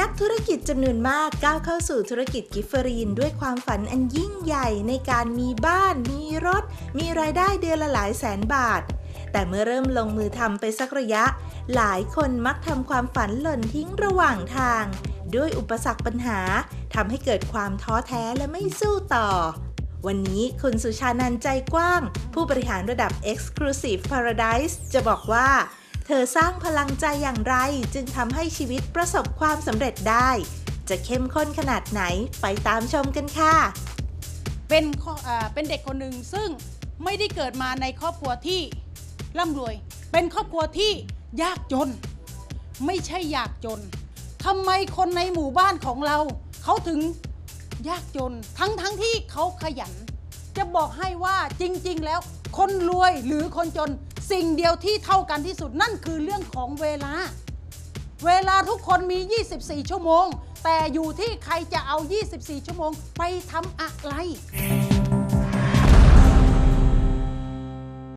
นักธุรกิจจำนวนมากก้าวเข้าสู่ธุรกิจกิฟเฟอรีน ด้วยความฝันอันยิ่งใหญ่ในการมีบ้าน มีรถ มีรายได้เดือนละหลายแสนบาท แต่เมื่อเริ่มลงมือทำไปสักระยะ หลายคนมักทำความฝันหล่นทิ้งระหว่างทาง ด้วยอุปสรรคปัญหาทำให้เกิดความท้อแท้และไม่สู้ต่อ วันนี้คุณสุชานันใจกว้าง ผู้บริหารระดับ Exclusive Paradise จะบอกว่า เธอสร้างพลังใจอย่างไรจึงทำให้ชีวิตประสบความสำเร็จได้ จะเข้มข้นขนาดไหนไปตามชมกันค่ะ เป็นข้ออ่าเป็นเด็กคนหนึ่งซึ่งไม่ได้เกิดมาในครอบครัวที่ร่ำรวย เป็นครอบครัวที่ยากจน ไม่ใช่ยากจนทำไมคนในหมู่บ้านของเรา เขาถึงยากจน ทั้งทั้งที่เขาขยัน จะบอกให้ว่าจริง ๆ แล้ว คนรวยหรือคนจน สิ่งเดียวที่เท่ากันที่สุดนั่นคือเรื่องของเวลา เวลาทุกคนมี 24 ชั่วโมง แต่อยู่ที่ใครจะเอา 24 ชั่วโมงไปทำอะไร